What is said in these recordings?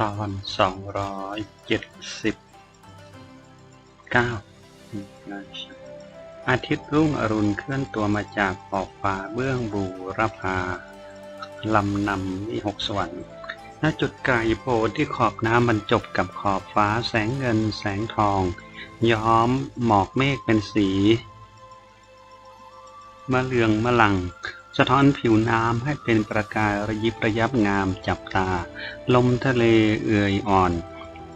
ตอนสองร้อยเจ็ดสิบเก้าอาทิตย์รุ่งอรุณเคลื่อนตัวมาจากขอบฟ้าเบื้องบูรพาลำนำวิหกสวรรค์ณจุดไกลโพที่ขอบน้ำบรรจบกับขอบฟ้าแสงเงินแสงทอง ย้อมหมอกเมฆเป็นสีมะเลืองมะลัง สะท้อนผิวน้ำให้เป็นประกายระยิบระยับงามจับตา ลมทะเลเอื่อยอ่อน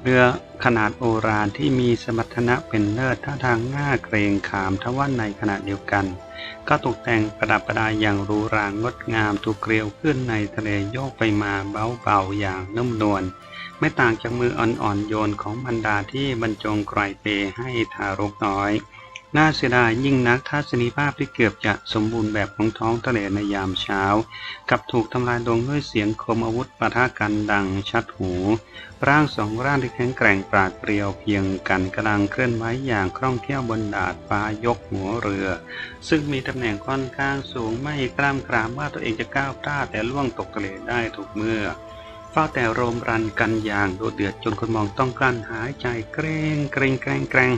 เรือขนาดโอรานที่มีสมรรถนะเป็นเลิศท่าทางหน้าเกรงขามทว่าในขณะเดียวกัน ก็ตกแต่งประดับประดาอย่างรูรางงดงามถูกเกลียวขึ้นในทะเลโยกไปมาเบาๆอย่างนุ่มนวลไม่ต่างจากมืออ่อนๆโยนของบรรดาที่บรรจงไกรเปให้ทารกน้อย น่าเสียดายยิ่งนักทัศนีภาพที่เกือบจะสมบูรณ์แบบของท้องทะเลในยามเช้า กับถูกทำลายลงด้วยเสียงคมอาวุธปะทะกันดังชัดหู ร่างสองร่างที่แข็งแกร่งปราดเปรียวเพียงกันกำลังเคลื่อนไหวอย่างคล่องแคล่วบนดาดฟ้ายกหัวเรือ ซึ่งมีตำแหน่งค่อนข้างสูงไม่กล้ามกรามว่าตัวเองจะก้าวพลาดแต่ล่วงตกทะเลได้ทุกเมื่อเฝ้าแต่โรมรันกันอย่างโดดเดือดจนคนมองต้องกลั้นหายใจเกรงเกรงเกรงเกรง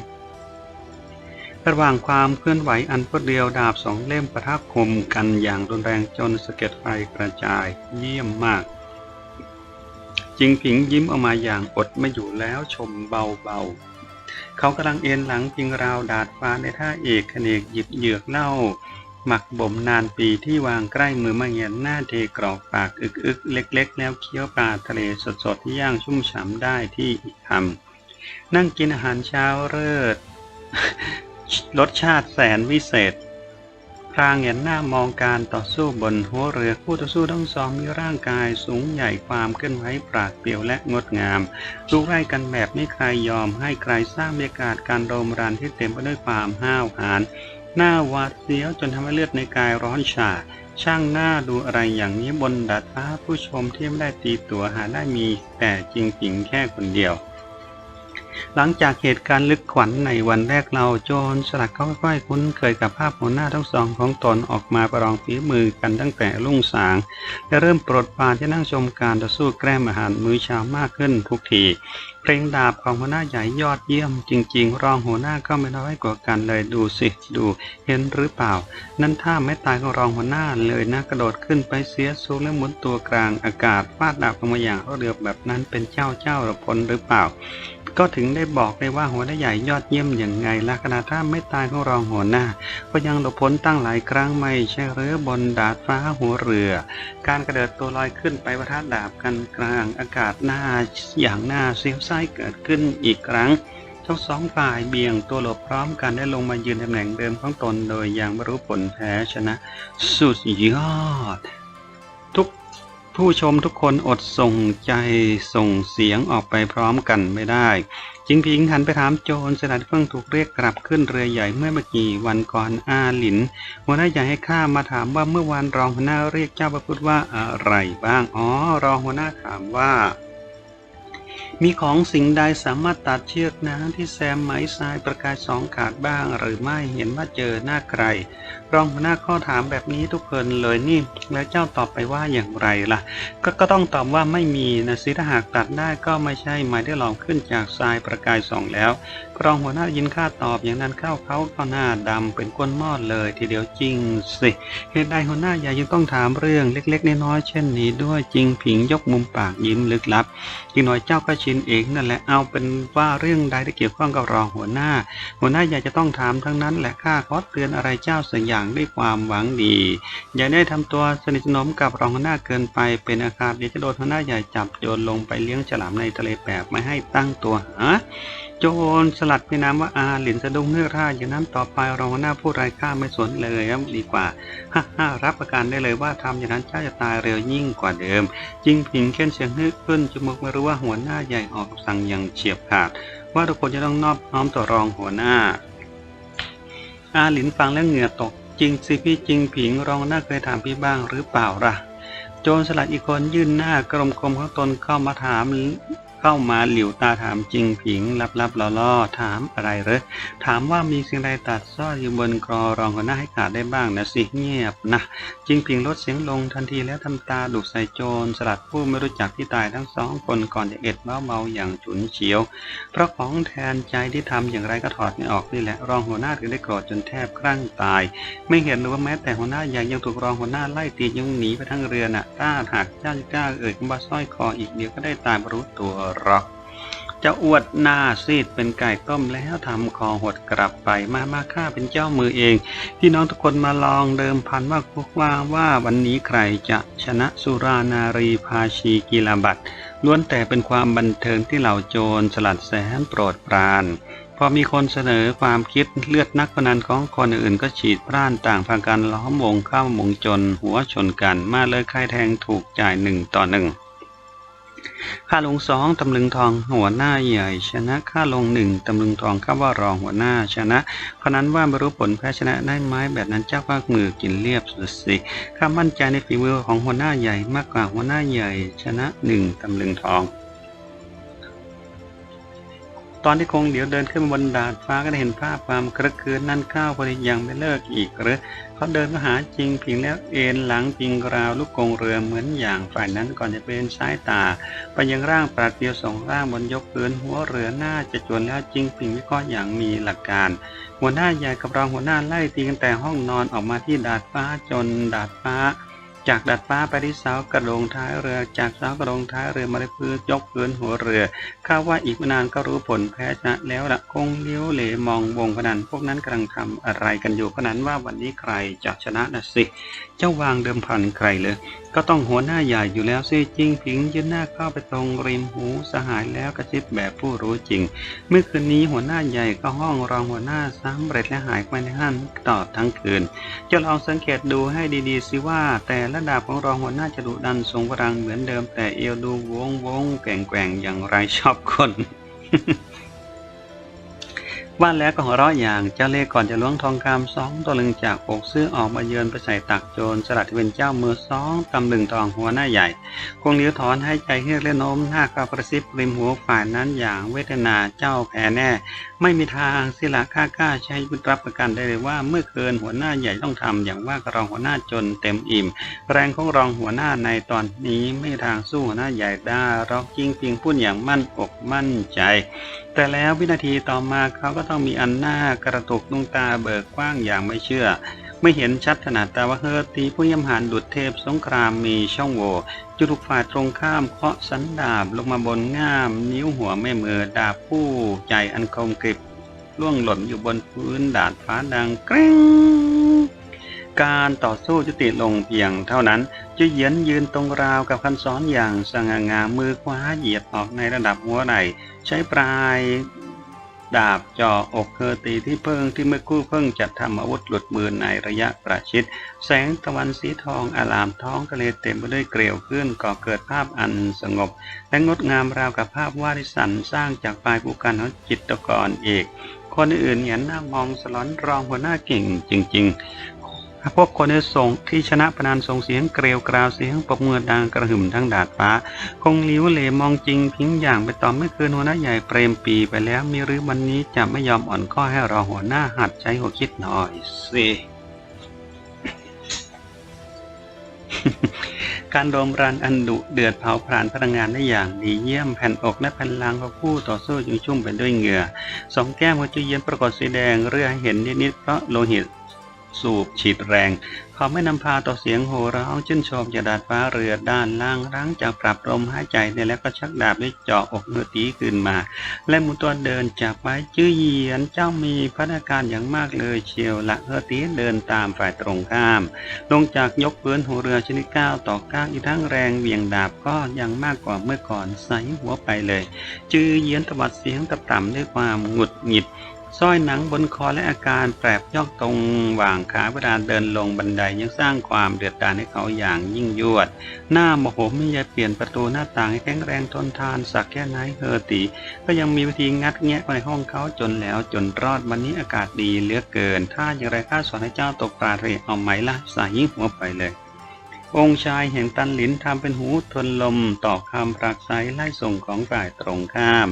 ระหว่างความเคลื่อนไหวอันรวดเดียวดาบสองเล่มประทับคมกันอย่างรุนแรงจนสะเก็ดไฟกระจายเยี่ยมมาก จิงผิงยิ้มออกมาอย่างอดไม่อยู่แล้วชมเบาๆ เขากำลังเอ็นหลังพิงราวดาดฟ้าในท่าเอกขเนกหยิบเหยือกเล้าหมักบ่มนานปีที่วางใกล้มือมาเงียนหน้าเทกรอกปากอึกๆ เล็กๆ แล้วเคี้ยวปลาทะเลสดๆที่ย่างชุ่มฉ่ำได้ที่อีกคำนั่งกินอาหารเช้าเลิศ รสชาติแสนวิเศษ พรางเห็นหน้ามองการต่อสู้บนหัวเรือคู่ต่อสู้ทั้งสองมีร่างกายสูงใหญ่ความเคลื่อนไหวปราดเปรียวและงดงามดูใกล้กันแบบไม่ใครยอมให้ใครสร้างบรรยากาศการโรมรันที่เต็มไปด้วยความห้าวหาญหน้าหวาดเสียวจนทำให้เลือดในกายร้อนฉาช่างหน้าดูอะไรอย่างนี้บนดาดฟ้าผู้ชมที่ไม่ได้ตีตั๋วหาได้มีแต่จริงผิงแค่คนเดียว หลังจากเหตุการณ์ลึกขวัญในวันแรกเราโจรสลัดเขาค่อยๆคุ้นเคยกับภาพหัวหน้าทั้งสองของตนออกมาประลองฝีมือกันตั้งแต่รุ่งสางและเริ่มปรดปานที่นั่งชมการต่อสู้แกล้มอาหารมื้อเช้ามากขึ้นทุกทีเพลงดาบของหัวหน้าใหญ่ยอดเยี่ยม จริง ๆ รองหัวหน้าก็ไม่น้อยกว่ากันเลยดูสิดูเห็นหรือเปล่า นั่นถ้าไม่ตายของรองหัวหน้าเลยนะกระโดดขึ้นไปเสียสูงและหมุนตัวกลางอากาศฟาดดาบลงมาอย่างรวดเร็วแบบนั้นเป็นเจ้าเจ้าหรือพลหรือเปล่า ก็ถึงได้บอกเลยว่าหัวหน้าใหญ่ยอดเยี่ยมอย่างไงละขณะถ้าไม่ตายของรองหัวหน้า ก็ยังหลบพ้นตั้งหลายครั้งไม่ใช่หรือบนดาดฟ้าหัวเรือ การกระเดิดตัวลอยขึ้นไปประทะดาบกันกลางอากาศหน้าอย่างหน้าเสียวไส้เกิดขึ้นอีกครั้งทั้งสองฝ่ายเบี่ยงตัวหลบพร้อมกันได้ลงมายืนตำแหน่งเดิมของตนโดยยังไม่รู้ผลแพ้ชนะ สุดยอด ผู้ชมทุกคนอดส่งใจส่งเสียงออกไปพร้อมกันไม่ได้ จิงพิงหันไปถามโจรสลัดเพิ่งถูกเรียกกลับขึ้นเรือใหญ่เมื่อเมื่อกี่วันก่อนอาหลินหัวหน้าใหญ่ให้ข้ามาถามว่าเมื่อวานรองหัวหน้าเรียกเจ้าประพุทธว่าอะไรบ้างอ๋อรองหัวหน้าถามว่า มีของสิ่งใดสามารถตัดเชือกน้ำที่แซมไหมทรายประกายสองขาดบ้างหรือไม่เห็นว่าเจอหน้าใคร รองหัวหน้าข้อถามแบบนี้ทุกคนเลยนี่ แล้วเจ้าตอบไปว่าอย่างไรล่ะ ก็ก็ต้องตอบว่าไม่มีนะสิถ้าหากตัดได้ก็ไม่ใช่ไม้ที่หลอมขึ้นจากทรายประกายสองแล้วรองหัวหน้ายินข้าตอบอย่างนั้นเข้าเขาก็หน้าดำเป็นก้นหม้อเลย ทีเดียวจริงสิเหตุใดหัวหน้าใหญ่ยังต้องถามเรื่องเล็กๆน้อยๆเช่นนี้ด้วยจริงผิงยกมุมปากยิ้มลึกลับอีกหน่อยเจ้าก็ชินเองนั่นแหละเอาเป็นว่าเรื่องใดที่เกี่ยวข้องกับรองหัวหน้า หัวหน้าใหญ่จะต้องถามทั้งนั้นแหละข้าขอเตือนอะไรเจ้าสักอย่างด้วยความหวังดี อย่าได้ทำตัวสนิทสนมกับรองหัวหน้าเกินไปเป็นอากาเดี๋ยวจะโดนหัวหน้าใหญ่จับโยนลงไปเลี้ยงฉลามในทะเลแบบไม่ให้ตั้งตัวฮะ จรสลัดไปนามว่าอาหลินสะดุ้งเนื้อร่าอย่างนั้นต่อไปรองหัวหน้าผู้ไรข้าไม่สนเลยครับดีกว่าฮ่าฮ่ารับประกันได้เลยว่าทำอย่างนั้นเจ้าจะตายเร็วยิ่งกว่าเดิม จิงผิงเค้นเสียงนึกขึ้นจมูกไม่รู้ว่าหัวหน้าใหญ่ออกสั่งอย่างเฉียบขาด ว่าทุกคนจะต้องนอบน้อมต่อรองหัวหน้า อาหลินฟังแล้วเหงื่อตกจริงสิพี่จริงผิงรองหน้าเคยถามพี่บ้างหรือเปล่าล่ะโจรสลัดอีกคนยื่นหน้ากลมคมของตนเข้ามาถาม เข้ามาหลิวตาถามจริงผิงลับๆล่อๆถามอะไรเหรอถามว่ามีสิ่งใดตัดซ่อนอยู่บนกรอรองหัวหน้าให้ขาดได้บ้างนะสิเงียบนะจริงผิงลดเสียงลงทันทีแล้วทำตาดุใส่โจรสลัดผู้ไม่รู้จักที่ตายทั้งสองคนก่อนจะเอ็ดเบาๆอย่างฉุนเฉียว เพราะของแทนใจที่ทำอย่างไรก็ถอดไม่ออกนี่แหละรองหัวหน้าถึงได้โกรธจนแทบครั่งตาย ไม่เห็นหรือว่าแม้แต่หัวหน้าใหญ่ยังถูกรองหัวหน้าไล่ตียังหนีไปทั้งเรือน่ะถ้าหากเจ้าจะกล้าเอ่ยคำว่าสร้อยคออีกเดียวก็ได้ตายรู้ตัวหรอกจ้าอวดหน้าซีดเป็นไก่ต้มแล้วทำคอหดกลับไปมามาข้าเป็นเจ้ามือเองพี่น้องทุกคนมาลองเดิมพันว่าพวกว่าว่าวันนี้ใครจะชนะสุรานารีภาชีกีฬาบัตรล้วนแต่เป็นความบันเทิงที่เหล่าโจรสลัดแสนโปรดปรานพอมีคนเสนอความคิดเลือดนักพนันของคนอื่นก็ฉีดพร่านต่างพากันล้อมวงเข้าวงจนหัวชนกัน มาเลยใครแทงถูกจ่ายหนึ่งต่อหนึ่ง ค่าลงสองตำลึงทองหัวหน้าใหญ่ ชนะค่าลงหนึ่งตำลึงทองข้าว่ารองหัวหน้าชนะ เพราะนั้นว่าไม่รู้ผลแพ้ชนะได้ไหมแบบนั้นเจ้าภาคมือกินเรียบสุดสิข้ามั่นใจในฝีมือของหัวหน้าใหญ่มากกว่าหัวหน้าใหญ่ ชนะหนึ่งตำลึงทอง ตอนที่คงเหลียวเดินขึ้นบนดาดฟ้าก็ได้เห็นภาพความครึกครื้นนั่นข้าวพอดียังไม่เลิกอีกหรือเขาเดินมาหาจริงพิงแล้วเอ็นหลังพิงราวลูกกงเรือเหมือนอย่างฝ่ายนั้นก่อนจะเป็นสายตา ไปยังร่างปราดเปรียวสองร่างบนยกพื้นหัวเรือหน้าจะจวนแล้วจริงพิงวิเคราะห์อย่างมีหลักการ หัวหน้าใหญ่กับรองหัวหน้าไล่ตีกันแต่ห้องนอนออกมาที่ดาดฟ้าจนดาดฟ้าจากดาดฟ้าไปที่เสากระโดงท้ายเรือ จากเสากระโดงท้ายเรือมาที่พื้นยกพื้นหัวเรือ คาว่าอีกไม่นานก็รู้ผลแพ้ชนะแล้วละคงเลี้ยวเหลมองวงพนันพวกนั้นกำลังทำอะไรกันอยู่พนันว่าวันนี้ใครจะชนะนะสิ เจ้าวางเดิมพันใครเลย ก็ต้องหัวหน้าใหญ่อยู่แล้วสิจริงผิงยืนหน้าเข้าไปตรงริมหูสหายแล้วกระซิบแบบผู้รู้จริง เมื่อคืนนี้หัวหน้าใหญ่ก็ห้องรองหัวหน้าซ้ำเร็จและหายไปในห้านตอดทั้งคืนจะลองสังเกตดูให้ดีๆสิว่า แต่ละดาบของรองหัวหน้าจะดุดันทรงพลังเหมือนเดิมแต่เอวดูวงวงแกว่งแกว่งอย่างไรชอบคน ว่าแล้วก็หัวเราะอย่างเจ้าเล่ก่อนจะล้วงทองคำสองตัวลึงจากอกเสื้อออกมาเยือนไปใส่ตักโจรสลัดเป็นเจ้ามือสองตำลึงทองหัวหน้าใหญ่ คงเลี้ยวถอนให้ใจเฮือกและโน้มหน้าเข้ากระซิบริมหัวฝ่ายนั้นอย่างเวทนาเจ้าแพ้แน่ ไม่มีทางสิละข้าก้าใช้วุฒิรับประกันได้เลยว่าเมื่อคืนหัวหน้าใหญ่ต้องทำอย่างว่ากรองหัวหน้าจนเต็มอิ่ม แรงของรองหัวหน้าในตอนนี้ไม่มีทางสู้หัวหน้าใหญ่ได้รอกจริงเพียงพูดอย่างมั่นอกมั่นใจ แต่แล้ววินาทีต่อมาเขาก็ต้องมีอันหน้ากระตุกดวงตาเบิกกว้างอย่างไม่เชื่อ ไม่เห็นชัดขนาดแต่ว่าเฮอตีผู้ยำหานดุดเทพสงครามมีช่องโหว่จุทุกฝ่ายตรงข้ามเคาะสันดาบลงมาบนง่าม นิ้วหัวแม่มือดาบผู้ใจอันคมกริบล่วงหล่นอยู่บนพื้นดาดฟ้าดังกรง การต่อสู้จุติลงเพียงเท่านั้นจะเยียนยืนตรงราวกับคันซ้อนอย่างสง่างามมือขวาเหยียดออกในระดับหัวไหล่ใช้ปลายดาบจ่ออกเคอตีที่เพิ่งที่เมื่อคู่เพิ่งจัดทำอาวุธหลุดมือในระยะประชิด แสงตะวันสีทองอาลามท้องทะเลเต็มไปด้วยเกลียวขึ้นก่อเกิดภาพอันสงบ และงดงามราวกับภาพวาดสันสร้างจากปลายผู้กันของจิตกรเอกคนอื่นเห็นหน้ามองสลอนรองหัวหน้าเก่งจริง ๆ พวกคนที่ส่งที่ชนะพนันส่งเสียงเกลียวกราวเสียงปรบมือดังกระหึ่มทั้งดาดฟ้า คงลิ้วเหลมองจริงพิงอย่างไปต่อเมื่อคืนหัวหน้าใหญ่เปรมปีไปแล้วมีหรือวันนี้จะไม่ยอมอ่อนข้อให้รอหัวหน้าหัดใช้หัวคิดหน่อยสิการโดมรันอันดุเดือดเผาผลาญพลังงานได้อย่างดีเยี่ยมแผ่นอกและแผ่นลังของผู้ต่อสู้จึงชุ่มไปด้วยเหงื่อสองแก้มหัวจุเย็นปรากฏสีแดงเรื่อให้เห็นนิดๆเพราะโลหิต สูบฉีดแรง เขาไม่นำพาต่อเสียงโห่ร้องชื่นชมจากดาดฟ้าเรือด้านล่างรั้งจากปรับลมหายใจเนี่ยแล้วก็ชักดาบด้วยเจาะอกเมื่อตีขึ้นมา และหมุนตัวเดินจากไปจื้อเหยียนเจ้ามีพัฒนาการอย่างมากเลยเชียวละเฮอตีเดินตามฝ่ายตรงข้าม ลงจากยกพื้นหัวเรือชนิดก้าวต่อก้าวอีกทั้งแรงเวี่ยงดาบก็ยังมากกว่าเมื่อก่อนใส่หัวไปเลย จื้อเหยียนตวัดเสียงต่ำๆด้วยความหงุดหงิด สร้อยหนังบนคอและอาการแปรบยอกตรงหว่างขาเวลาเดินลงบันไดยังสร้างความเดือดดาลให้เขาอย่างยิ่งยวด หน้าโมโหไม่ยาเปลี่ยนประตูหน้าต่างให้แข็งแรงทนทานสักแค่ไหนเฮอร์ตีก็ยังมีวิธีงัดแงะในห้องเขาจนแล้วจนรอดวันนี้อากาศดีเหลือเกิน ถ้าอย่างไรข้าสอนให้เจ้าตกปลาทะเลเอาไหมล่ะใส่ยิ่งหัวไปเลย องค์ชายแห่งตันหลินทำเป็นหูทนลมต่อคำปรักไซไล่ส่งของฝ่ายตรงข้าม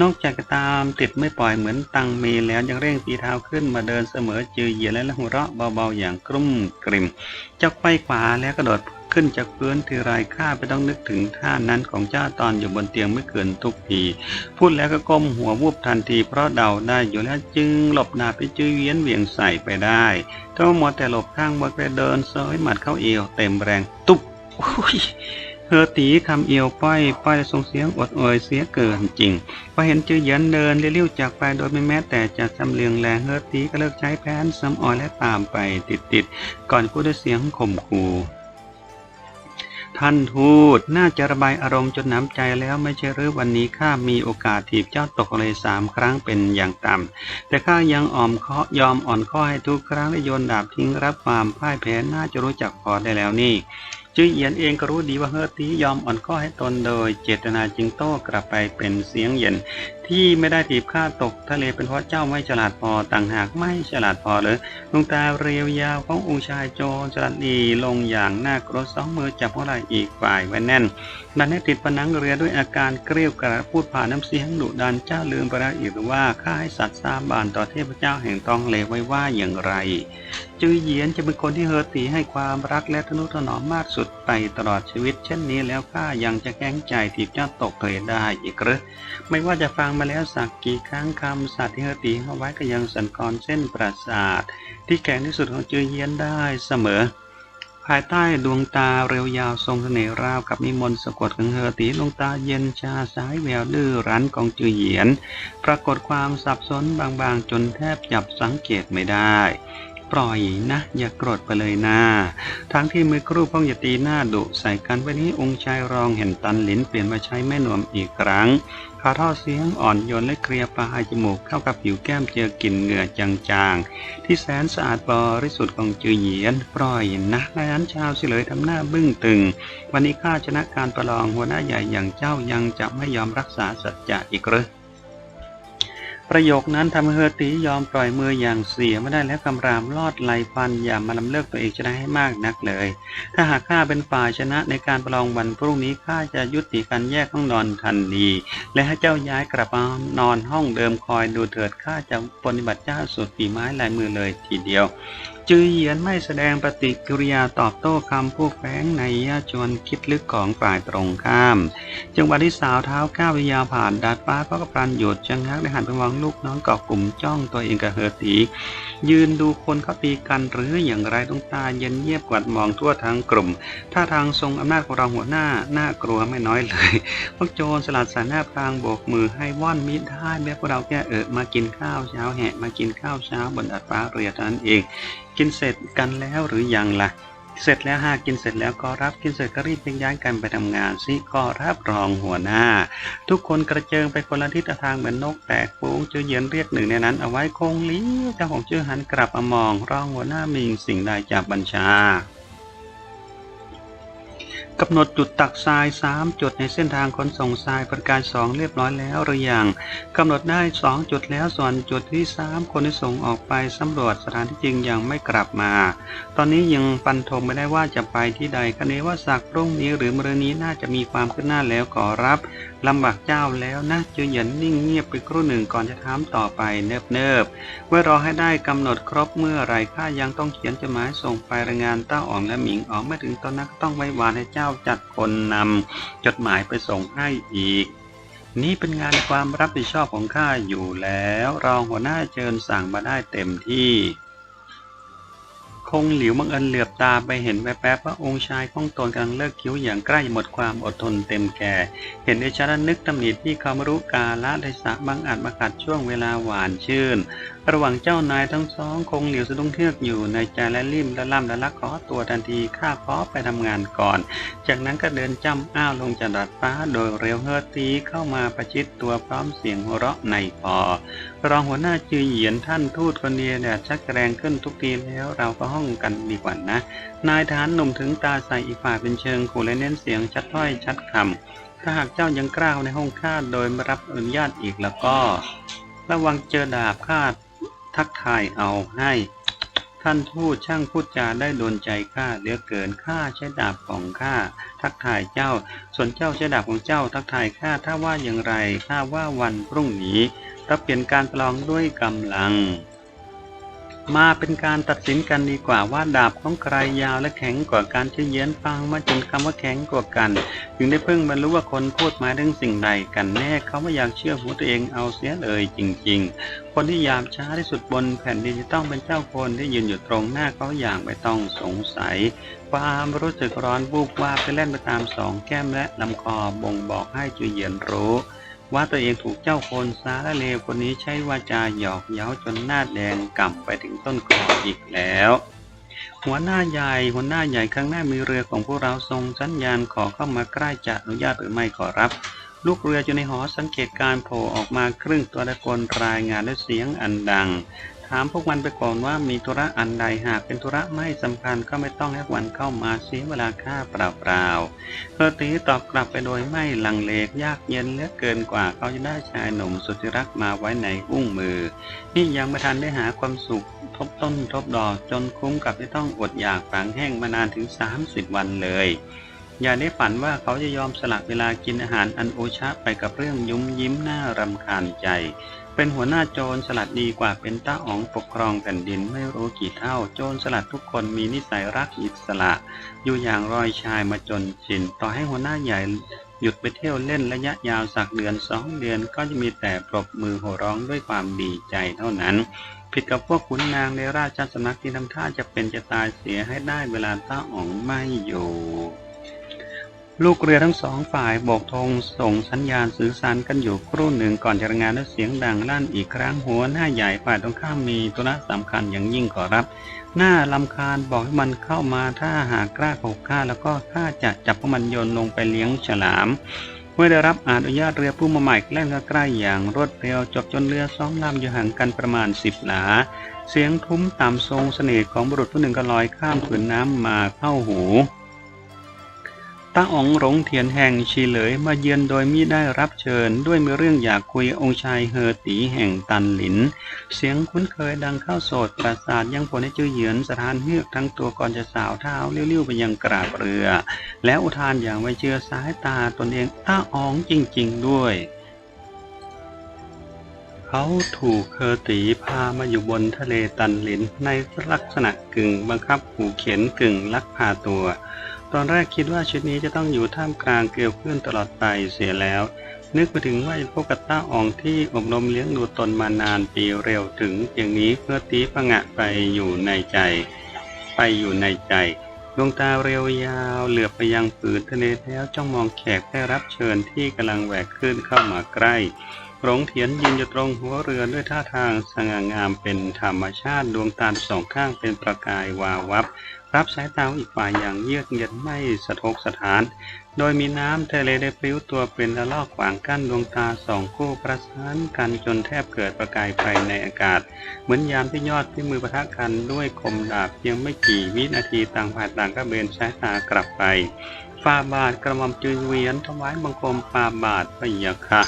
นอกจากตามติดไม่ปล่อยเหมือนตังเมแล้วยังเร่งตีเท้าขึ้นมาเดินเสมอจือเหยียและหัวเราะเบาๆอย่างกรุ่มกริมจะไขว้ขวาแล้วกระโดด ขึ้นจากพื้นทีไรข้าไปต้องนึกถึงท่านั้นของเจ้าตอนอยู่บนเตียงไม่เกินทุกที พูดแล้วก็ก้มหัววูบทันที เพราะเดาได้อยู่แล้วจึงหลบหนาไปจื้อเวียนเวียงใส่ไปได้ก็มัวแต่หลบข้างบนไปเดินเซยหมัดเข้าเอวเต็มแรงตุ๊บอุ้ยเฮอตีคำเอวป้อยป้อยส่งเสียงอดโอยเสียเกินจริง พอเห็นจื้อเยียนเดินเลี้ยวจากไปโดยไม่แม้แต่จะจำเลียงแรงเฮอตีก็เลิกใช้แผนซ้ำออยและตามไปติดๆก่อนพูดด้วยเสียงข่มขู่ ท่านทูตน่าจะระบายอารมณ์จนน้ำใจแล้วไม่ใช่หรือวันนี้ข้ามีโอกาสถีบเจ้าตกเลยสามครั้งเป็นอย่างต่ำแต่ข้ายังอ่อมเคาะยอมอ่อนข้อให้ทุกครั้งและโยนดาบทิ้งรับความพ่ายแพ้น่าจะรู้จักพอได้แล้วนี่จื้อเอียนเองก็รู้ดีว่าเฮอร์ตียอมอ่อนข้อให้ตนโดย เจตนาจึงโต้กลับไปเป็นเสียงเย็น ที่ไม่ได้ถีบข้าตกทะเลเป็นเพราะเจ้าไม่ฉลาดพอต่างหากไม่ฉลาดพอเลยดวงตาเรียวยาวขององค์ชายโจรสลัดดีลงอย่างน่ากลัวสองมือจับหัวไหล่อีกฝ่ายไว้แน่นดันให้ติดผนังเรือด้วยอาการเกรียวกราดพูดผ่านน้ำเสียงดุดันเจ้าลืมไปแล้วอีกหรือว่าข้าให้สัตว์สาบานต่อเทพเจ้าแห่งตองเลวไว้ว่าอย่างไร จือเหยียนจะเป็นคนที่เฮอตีให้ความรักและทนุถนอมมากสุดไปตลอดชีวิต เช่นนี้แล้วข้ายังจะแก้งใจถีบเจ้าตกทะเลได้อีกหรือไม่ว่าจะฟังมาแล้วสักกี่ครั้งคำสัตว์ที่เฮตีเอาไว้ก็ยังสันกรเส้นประสาท ที่แข็งที่สุดของจือเยียนได้เสมอ ภายใต้ดวงตาเรียวยาวทรงเสน่ห์ราวกับมีมนสะกดของเฮอตีดวงตาเย็นชาสายแววดื้อรั้นของจือเยียน ปรากฏความสับสนบางๆ จนแทบจับสังเกตไม่ได้ ปล่อยนะ อย่ากโกรธไปเลยนะทั้งที่มือครูพ่องอย่าตีหน้าดุใส่กันวันนี้องค์ชายรองเห็นตันหลินเปลี่ยนมาใช้แม่นวมอีกครั้งคาท่อเสียงอ่อนโยนและเคลียปลายจมูกเข้ากับผิวแก้มเจอกลิ่นเหงื่อจางๆ ที่แสนสะอาดบริสุทธิ์ของจือเหยียน ปล่อยนะนายอันชาวสิเลยทำหน้าบึ้งตึง วันนี้ข้าชนะการประลองหัวหน้าใหญ่อย่างเจ้ายังจะไม่ยอมรักษาสัจจะอีกหรือ ประโยคนั้นทำให้เฮอตียอมปล่อยมืออย่างเสียไม่ได้แล้วกำรามลอดไหลฟันอย่ามาลำเลิกตัวเองชนะให้มากนักเลย ถ้าหากข้าเป็นฝ่ายชนะในการประลองวันพรุ่งนี้ข้าจะยุติการแยกห้องนอนทันทีและให้เจ้าย้ายกลับมานอนห้องเดิมคอยดูเถิดข้าจะปฏิบัติเจ้าสุดฝีไม้ลายมือเลยทีเดียว จือเหยียนไม่แสดงปฏิกิริยาตอบโต้คำพูดแฝงในยาชวนคิดลึกของฝ่ายตรงข้าม จังหวะที่สาวเท้าก้าววิยาวผ่านดาดฟ้าก็กระปรันหยุดชะงักได้หันไปมองลูกน้องเกาะกลุ่มจ้องตัวเองกับเฮอตียืนดูคนเขาตีกันหรืออย่างไรดวงตาเย็นเยียบกวาดมองทั่วทั้งกลุ่มท่าทางทรงอำนาจของเรองหัวหน้าน่ากลัวไม่น้อยเลยพวกโจรสลัดสายหน้าพรางโบกมือให้ว่อนมิดได้แม้พวกเราแค่เออมากินข้าวเช้าแหะมากินข้าวเช้าบนดาดฟ้าเรือเท่านั้นเองกินเสร็จกันแล้วหรือยังล่ะ เสร็จแล้วหากกินเสร็จแล้วก็รับกินเสร็จก็รีบย้ายกันไปทำงานซิก็รับรองหัวหน้า ทุกคนกระเจิงไปคนละทิศทางเหมือนนกแตกปูงจือเย็นเรียกหนึ่งในนั้น เอาไว้คงลี้เจ้าของชื่อหันกลับมามองรองหัวหน้ามีสิ่งใดจากบัญชา กำหนดจุดตักทราย 3 จุดในเส้นทางขนส่งทรายประการสองเรียบร้อยแล้วหรือยังกำหนดได้ 2 จุดแล้วส่วนจุดที่ 3 คนที่ส่งออกไปสำรวจสถานที่จริงยังไม่กลับมา ตอนนี้ยังปันธงไม่ได้ว่าจะไปที่ใดคะเนว่าสักพรุ่งนี้หรือมรืนนี้น่าจะมีความขึ้นหน้าแล้วขอรับ ลำบากเจ้าแล้วนะจือเหยินนิ่งเงียบไปครู่หนึ่งก่อนจะถามต่อไปเนิบเนิบๆไว้รอให้ได้กำหนดครบเมื่อไรข้ายังต้องเขียนจดหมายส่งไปรายงานเต้าอ่องและหมิงอ๋องไม่ถึงตอนนั้นก็ต้องไว้วานให้เจ้าจัดคนนำจดหมายไปส่งให้อีกนี่เป็นงานความรับผิดชอบของข้าอยู่แล้วรองหัวหน้าเชิญสั่งมาได้เต็มที่ คงหลิวบังเอิญเหลือบตาไปเห็นแวบๆว่าองค์ชายของตนกำลังเลิกคิ้วอย่างใกล้หมดความอดทนเต็มแก่ เห็นได้ชัดนึกตำหนิที่เขาไม่รู้กาละเทศะบางอาจมาขัดช่วงเวลาหวานชื่น ระหว่างเจ้านายทั้งสองคงเหลียวสะดุ้งเทือกอยู่ในใจและริมและล่ำและลักขอตัวทันทีข้าขอไปทำงานก่อน จากนั้นก็เดินจ้ำอ้าวลงจากดาดฟ้าโดยเร็วเฮือตีเข้ามาประชิดตัวพร้อมเสียงหัวเราะในคอรองหัวหน้าจือเหยียนท่านทูตคนเดียวแดดชักแรงขึ้นทุกทีแล้วเราก็ห้องกันดีกว่านะ นายทหารหนุ่มถึงตาใส่อีกฝ่ายเป็นเชิงขู่และเน้นเสียงชัดถ้อยชัดคำถ้าหากเจ้ายังกล้าวในห้องข้าโดยไม่รับอนุญาตอีกแล้วก็ ระวังเจอดาบข้าทักทายเอาให้ ท่านทูตช่างพูดจาได้โดนใจข้าเหลือเกินข้าใช้ดาบของข้าทักทายเจ้า ส่วนเจ้าใช้ดาบของเจ้าทักทายข้าถ้าว่าอย่างไรข้าว่าวันพรุ่งนี้ เราเปลี่ยนการประลองด้วยกำลัง มาเป็นการตัดสินกันดีกว่าว่าดาบของใครยาวและแข็งกว่าการเฉยียนฟังมาจนคำว่าแข็งกว่ากัน จึงได้เพิ่งบรรลุว่าคนพูดหมายถึงสิ่งใดกันแน่เขาไม่อยากเชื่อหูตัวเองเอาเสียเลยจริง ๆ คนที่ยามช้าที่สุดบนแผ่นดินจะต้องเป็นเจ้าคนที่ยืนอยู่ตรงหน้าเขาอย่างไม่ต้องสงสัยความรู้สึกร้อนบูบว่าบไปเล่นไปตามสองแก้มและลำคอบ่งบอกให้จุยเยียนรู้ ว่าตัวเองถูกเจ้าคนซาและเลวคนนี้ใช้วาจาหยอกเย้าจนหน้าแดงกล่ำไปถึงต้นคออีกแล้ว หัวหน้าใหญ่หัวหน้าใหญ่ข้างหน้ามีเรือของพวกเราทรงสัญญาณขอเข้ามาใกล้จะอนุญาตหรือไม่ขอรับ ลูกเรืออยู่ในหอสังเกตการณ์โผล่ออกมาครึ่งตัวตะโกนรายงานด้วยเสียงอันดัง ถามพวกมันไปก่อนว่ามีธุระอันใดหากเป็นธุระไม่สำคัญก็ไม่ต้องให้วันเข้ามาเสียเวลาค่าเปล่าๆเฮอร์ตีตอบกลับไปโดยไม่ลังเลยากเย็นเหลือเกินกว่าเขาจะได้ชายหนุ่มสุดที่รักมาไว้ในอุ้งมือ นี่ยังไม่ทันได้หาความสุขทบต้นทบดอกจนคุ้มกับที่ต้องอดอยากฝังแห้งมานานถึง 30 วันเลยอย่าได้ฝันว่าเขาจะยอมสละเวลากินอาหารอันโอชะไปกับเรื่องยุ้มยิ้มน่ารำคาญใจ เป็นหัวหน้าโจรสลัดดีกว่าเป็นต้าอ๋องปกครองแผ่นดินไม่รู้กี่เท่า โจรสลัดทุกคนมีนิสัยรักอิสระ อยู่อย่างรอยชายมาจนชิน ต่อให้หัวหน้าใหญ่หยุดไปเที่ยวเล่นระยะยาวสักเดือนสองเดือนก็จะมีแต่ปรบมือโห่ร้องด้วยความดีใจเท่านั้น ผิดกับพวกขุนนางในราชสำนักที่ทำท่าจะเป็นจะตายเสียให้ได้เวลาต้าอ๋องไม่อยู่ ลูกเรือทั้งสองฝ่ายโบกธงส่งสัญญาณสื่อสารกันอยู่ครู่หนึ่งก่อนจะรายงานด้วยเสียงดังลั่นอีกครั้งหัวหน้าใหญ่ฝ่ายตรงข้ามมีธุระสำคัญอย่างยิ่งขอรับ หน้าลำคาญบอกให้มันเข้ามาถ้าหากกล้าขบข้าแล้วก็ข้าจะจับพวกมันโยนลงไปเลี้ยงฉลามเมื่อได้รับอนุญาตเรือผู้มาใหม่แล่นเข้าใกล้อย่างรวดเร็วจบจนเรือสองลำอยู่ห่างกันประมาณสิบหลา เสียงทุ้มต่ำทรงเสน่ห์ของบุรุษผู้หนึ่งก็ลอยข้ามผืนน้ำมาเข้าหู ตาอ๋องหลงเทียนแห่งชีเหลยมาเยือนโดยมิได้รับเชิญ ด้วยมีเรื่องอยากคุยองค์ชายเฮอตีแห่งตันหลิน เสียงคุ้นเคยดังเข้าโสดปราสาทยังผลให้จื้อเหยือนสถานเฮือกทั้งตัวก่อนจะสาวเท้าเลี้ยวๆไปยังกราบเรือ แล้วอุทานอย่างไม่เชื่อสายตาตนเองตาอ๋องจริงๆด้วยเขาถูกเคอตีพามาอยู่บนทะเลตันหลินในลักษณะกึ่งบังคับขู่เข็นกึ่งลักพาตัว ตอนแรกคิดว่าชุดนี้จะต้องอยู่ท่ามกลางเกลียวเพื่อนตลอดไปเสียแล้ว นึกไปถึงว่าพวกกบต้าอ่องที่อบรมเลี้ยงดูตนมานานปีเร็วถึงอย่างนี้เพื่อตีผงะไปอยู่ในใจ ไปอยู่ในใจดวงตาเรียวยาวเหลือบไปยังผืนทะเลแล้วจ้องมองแขกได้รับเชิญที่กำลังแหวกขึ้นเข้ามาใกล้หลงเถียนยืนอยู่ตรงหัวเรือด้วยท่าทางสง่างามเป็นธรรมชาติดวงตาสองข้างเป็นประกายวาววับ รับสายตาอีกฝ่ายอย่างเยือกเย็นไม่สะทกสถาน โดยมีน้ำทะเลได้ปลิ้วตัวเป็นระลอกขวางกั้นดวงตาสองคู่ประสานกันจนแทบเกิดประกายไฟในอากาศ เหมือนยามที่ยอดที่มือประทะกันด้วยคมดาบเพียงไม่กี่วินาทีต่างฝ่ายต่างก็เบนสายตากลับไปฝ่าบาทกระหม่อมจือเวียนถวายบังคมฝ่าบาทพระยาค่ะ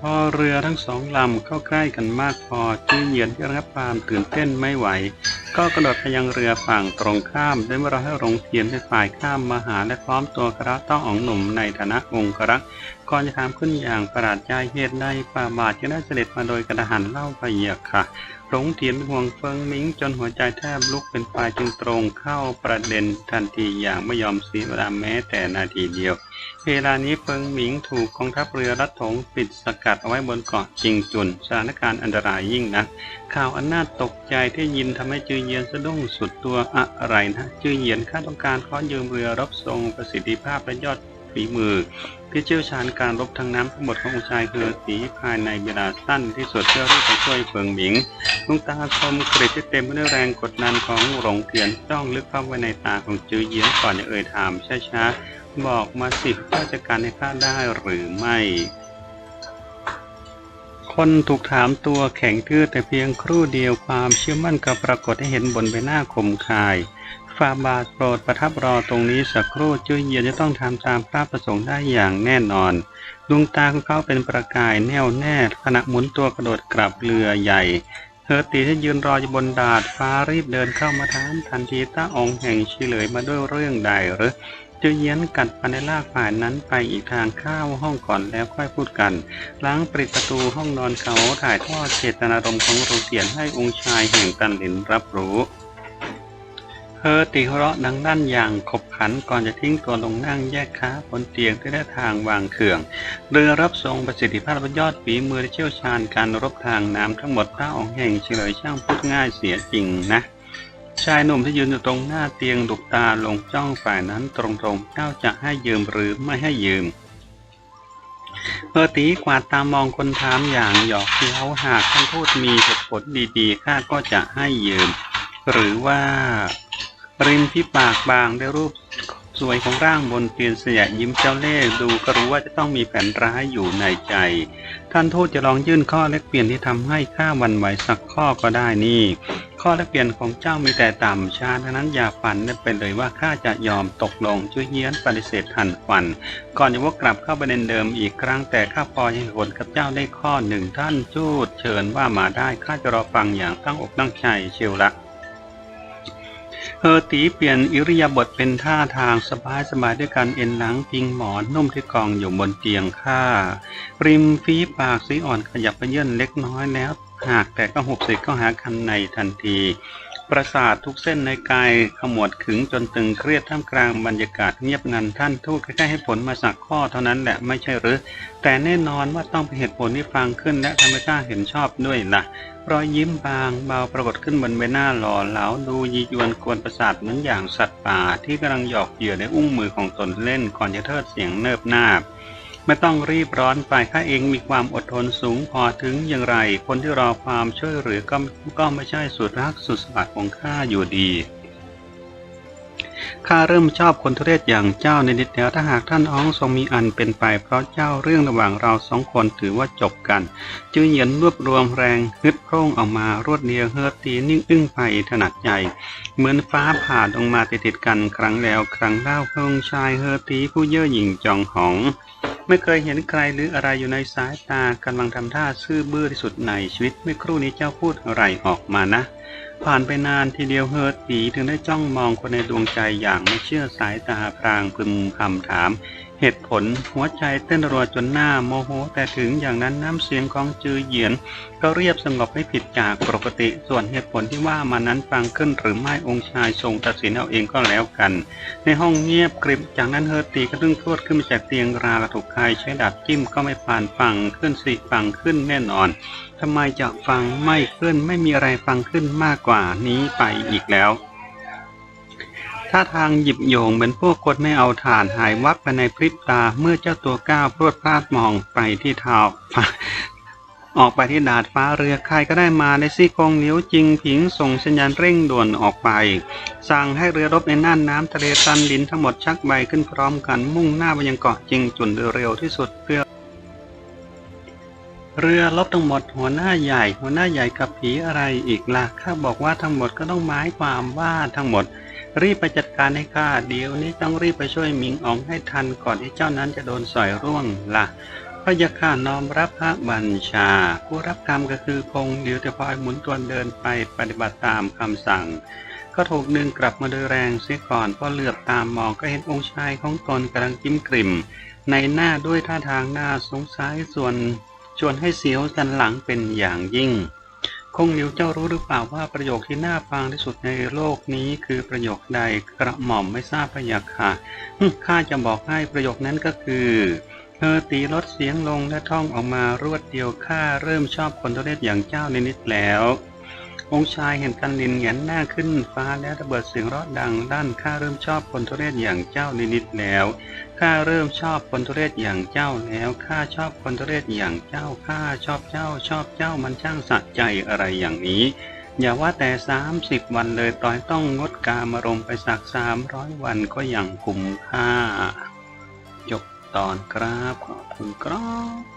พอเรือทั้งสองลำเข้าใกล้กันมากพอจื้อเหยียนที่รับความตื่นเต้นไม่ไหว ก็กระโดดไปยังเรือฝั่งตรงข้ามด้วยเมื่อเราให้รงเทียนเป็นฝ่ายข้ามมาหาและพร้อมตัวกระต้ององหนุ่มในฐานะองค์กรักษ์ก่อนจะถามขึ้นอย่างประหลาดใจเหตุใดฝ่าบาทจะได้เสด็จมาโดยกระหันเล่าไปเหยียกค่ะหลงเทียนเป็นห่วงเฟิงมิงจนหัวใจแทบลุกเป็นไฟจึงตรงเข้าประเด็นทันทีอย่างไม่ยอมเสียเวลาแม้แต่นาทีเดียว เวลานี้เฟิงหมิงถูกกองทัพเรือรัดถงปิดสกัดเอาไว้บนเกาะจิงจุนสถานการณ์อันตรายยิ่งนักข่าวอันน่าตกใจที่ยินทำให้จือเยียนสะดุ้งสุดตัวอะไรนะจือเยียนข้าต้องการข้อยืมเรือรบทรงประสิทธิภาพและยอดฝีมือที่เชี่ยวชาญการรบทางน้ำทั้งหมดขององค์ชายเฮอสีภายในเวลาสั้นที่สุดเพื่อรีบไปช่วยเฟิงหมิงดวงตาคมกริบที่เต็มไปด้วยแรงกดดันของหลงเทียนจ้องลึกเข้าไปในตาของจือเยียนก่อนจะเอ่ยถามช้าๆ บอกมาสิว่าจะการให้ข้าได้หรือไม่ คนถูกถามตัวแข็งทื่อแต่เพียงครู่เดียวความเชื่อมั่นก็ปรากฏให้เห็นบนใบหน้าคมคายฝ่าบาทโปรดประทับรอตรงนี้สักครู่จื้อเยียนจะต้องทำตามพระประสงค์ได้อย่างแน่นอน ดวงตาของเขาเป็นประกายแน่วแน่ขณะหมุนตัวกระโดดกลับเรือใหญ่เฮอตีที่ยืนรออยู่บนดาดฟ้ารีบเดินเข้ามาถามทันทีต้าองค์แห่งเฉลยมาด้วยเรื่องใดหรือ จะเยียนกัดปันในลากฝ่ายนั้นไปอีกทางข้าวห้องก่อนแล้วค่อยพูดกัน ล้างปิดประตูห้องนอนเขาถ่ายทอดเจตนารมณ์ของโรเสียนให้องค์ชายแห่งตันหลินรับรู้เฮอตีหัวเราะดังด้านอย่างขบขันก่อนจะทิ้งตัวลงนั่งแยกขาบนเตียงที่ได้ทางวางเขื่อง เรือรับทรงประสิทธิภาพยอดฝีมือเชี่ยวชาญการรบทางน้ำทั้งหมดพระองค์แห่งเฉลยช่างพูดง่ายเสียจริงนะ ชายหนุ่มที่ยืนอยู่ตรงหน้าเตียงดุกตาลงจ้องฝ่ายนั้นตรงๆเจ้าจะให้ยืมหรือไม่ให้ยืมเออตีกวาดตามองคนถามอย่างหยอกเย้าหากท่านพูดมีเหตุผลดีๆข้าก็จะให้ยืม หรือว่า ริมที่ปากบางได้รูป สวยของร่างบนเตียงเสียยิ้มเจ้าเล่ห์ดูก็รู้ว่าจะต้องมีแผนร้ายอยู่ในใจ ท่านทูตจะลองยื่นข้อแลกเปลี่ยนที่ทำให้ข้าวันไหวสักข้อก็ได้นี่ ข้อแลกเปลี่ยนของเจ้ามีแต่ต่ำชาดังนั้นอย่าฝันได้ไปเลยว่าข้าจะยอมตกลงช่วยเยี้ยนปฏิเสธทันควัน ก่อนจะวกกลับเข้าประเด็นเดิมอีกครั้งแต่ข้าพอจะเหตุผลกับเจ้าได้ข้อหนึ่งท่านจูดเชิญว่ามาได้ข้าจะรอฟังอย่างตั้งอกตั้งใจเชียวละ เฮอตีเปลี่ยนอิริยาบถเป็นท่าทางสบายสบายด้วยการเอ็นหลังพิงหมอนนุ่มที่กองอยู่บนเตียงข้า ริมฝีปากสีอ่อนขยับไปเยื่นเล็กน้อยแล้ว หากแต่ก็หบสิเข้าหาคันในทันที ประสาททุกเส้นในกายขมวดขึงจนตึงเครียดท่ามกลางบรรยากาศเงียบงันท่านทูตแค่ให้ผลมาสักข้อเท่านั้นแหละไม่ใช่หรือ แต่แน่นอนว่าต้องเป็นเหตุผลที่ฟังขึ้นและทำให้ข้าเห็นชอบด้วยล่ะรอยยิ้มบางเบาปรากฏขึ้นบนใบหน้าหล่อเหลาดูยียวนกวนประสาทเหมือนอย่างสัตว์ป่าที่กำลังหยอกเหยื่อในอุ้งมือของตนเล่นก่อนจะเทิดเสียงเนิบนาบ ไม่ต้องรีบร้อนไปข้าเองมีความอดทนสูงพอถึงอย่างไร คนที่รอความช่วยเหลือก็ก็ไม่ใช่สุดรักสุดสบัดของข้าอยู่ดีข้าเริ่มชอบคนทุเรศอย่างเจ้าในนิดแล้วถ้าหากท่านอ้องทรงมีอันเป็นไป เพราะเจ้าเรื่องระหว่างเราสองคนถือว่าจบกัน จึงเหยียนรวบรวมแรงฮึดโพร่งออกมารวดเดียวเฮือตีนิ่งอึ้งไปถนัดใจ เหมือนฟ้าผ่าลงมาติดๆกันครั้งแล้วครั้งเล่าพระองชายเฮือตีผู้เย่อหยิ่งจองหอง ไม่เคยเห็นใครหรืออะไรอยู่ในสายตากำลังทำท่าซื่อบื้อที่สุดในชีวิตเมื่อครู่นี้เจ้าพูดอะไรออกมานะ ผ่านไปนานทีเดียวเฮิร์ตตีถึงได้จ้องมองคนในดวงใจอย่างไม่เชื่อสายตาพรางพึมพำถาม เหตุผลหัวใจเต้นรัวจนหน้าโมโห แต่ถึงอย่างนั้นน้ำเสียงของจือเหยียน ก็เรียบสงบไม่ผิดจากปกติ ส่วนเหตุผลที่ว่ามานั้นฟังขึ้นหรือไม่องค์ชายทรงตัดสินเอาเองก็แล้วกัน ในห้องเงียบกริบจากนั้นเฮอตีก็ตึ้งพรวดขึ้นมาจากเตียงรากระถูกใครใช้ดาบจิ้มก็ไม่ผ่านฟังขึ้นสิฟังขึ้นแน่นอนทำไมจะฟังไม่ขึ้นไม่มีอะไรฟังขึ้นมากกว่านี้ไปอีกแล้ว ท่าทางหยิบโยงเหมือนพวกกดไม่เอาฐานหายวับไปในพริบตาเมื่อเจ้าตัวก้าวพรวดพลาดมองไปที่เท้าออกไปที่ดาดฟ้าเรือใครก็ได้มาในซี่โครงนิ้วจริงผิงส่งสัญญาณเร่งด่วนออกไป สั่งให้เรือรบในน่านน้ำทะเลตันลินทั้งหมดชักใบขึ้นพร้อมกันมุ่งหน้าไปยังเกาะจริงจุนเร็วที่สุดเพื่อ เรือลบทั้งหมดหัวหน้าใหญ่ หัวหน้าใหญ่กับผีอะไรอีกล่ะข้าบอกว่าทั้งหมดก็ต้องหมายความว่าทั้งหมด รีบไปจัดการให้ข้าเดี๋ยวนี้ต้องรีบไปช่วยหมิงอ๋องให้ทันก่อนที่เจ้านั้นจะโดนสอยร่วงล่ะพระยาข้าน้อมรับพระบัญชา ผู้รับคำก็คือคงเดี๋ยวจะพลอยหมุนตัวเดินไปปฏิบัติตามคำสั่ง ก็ถูกดึงกลับมาโดยแรงเสียก่อนพอเหลือบตามมองก็เห็นองค์ชายของตนกำลังจิ้มกลิ่ม ในหน้าด้วยท่าทางหน่าสงสัยส่วนชวนให้เสียวสันหลังเป็นอย่างยิ่ง คงนียวเจ้ารู้หรือเปล่าว่าประโยคที่น่าฟังที่สุดในโลกนี้คือประโยคใดกระหม่อมไม่ทราบพระยาค่ะข้าจะบอกให้ประโยคนั้นก็คือ เธอตีลดเสียงลงและท่องออกมารวดเดียวข้าเริ่มชอบคนทุเรศอย่างเจ้านิดแล้ว องชายเห็นกันลินแหงนหน้าขึ้นฟ้าแล้วระเบิดเสียงร้อดังด้านข้าเริ่มชอบคนทุเรศอย่างเจ้านิดแล้ว ข้าเริ่มชอบคนทุเรศอย่างเจ้าแล้วข้าชอบคนทุเรศอย่างเจ้าข้าชอบเจ้า ชอบเจ้ามันช่างสะใจอะไรอย่างนี้ อย่าว่าแต่สามสิบวันเลยตอยต้องงดการมารมไปสักสามร้อยวันก็ยังคุ้มค่าจบตอนครับขอบคุณครับ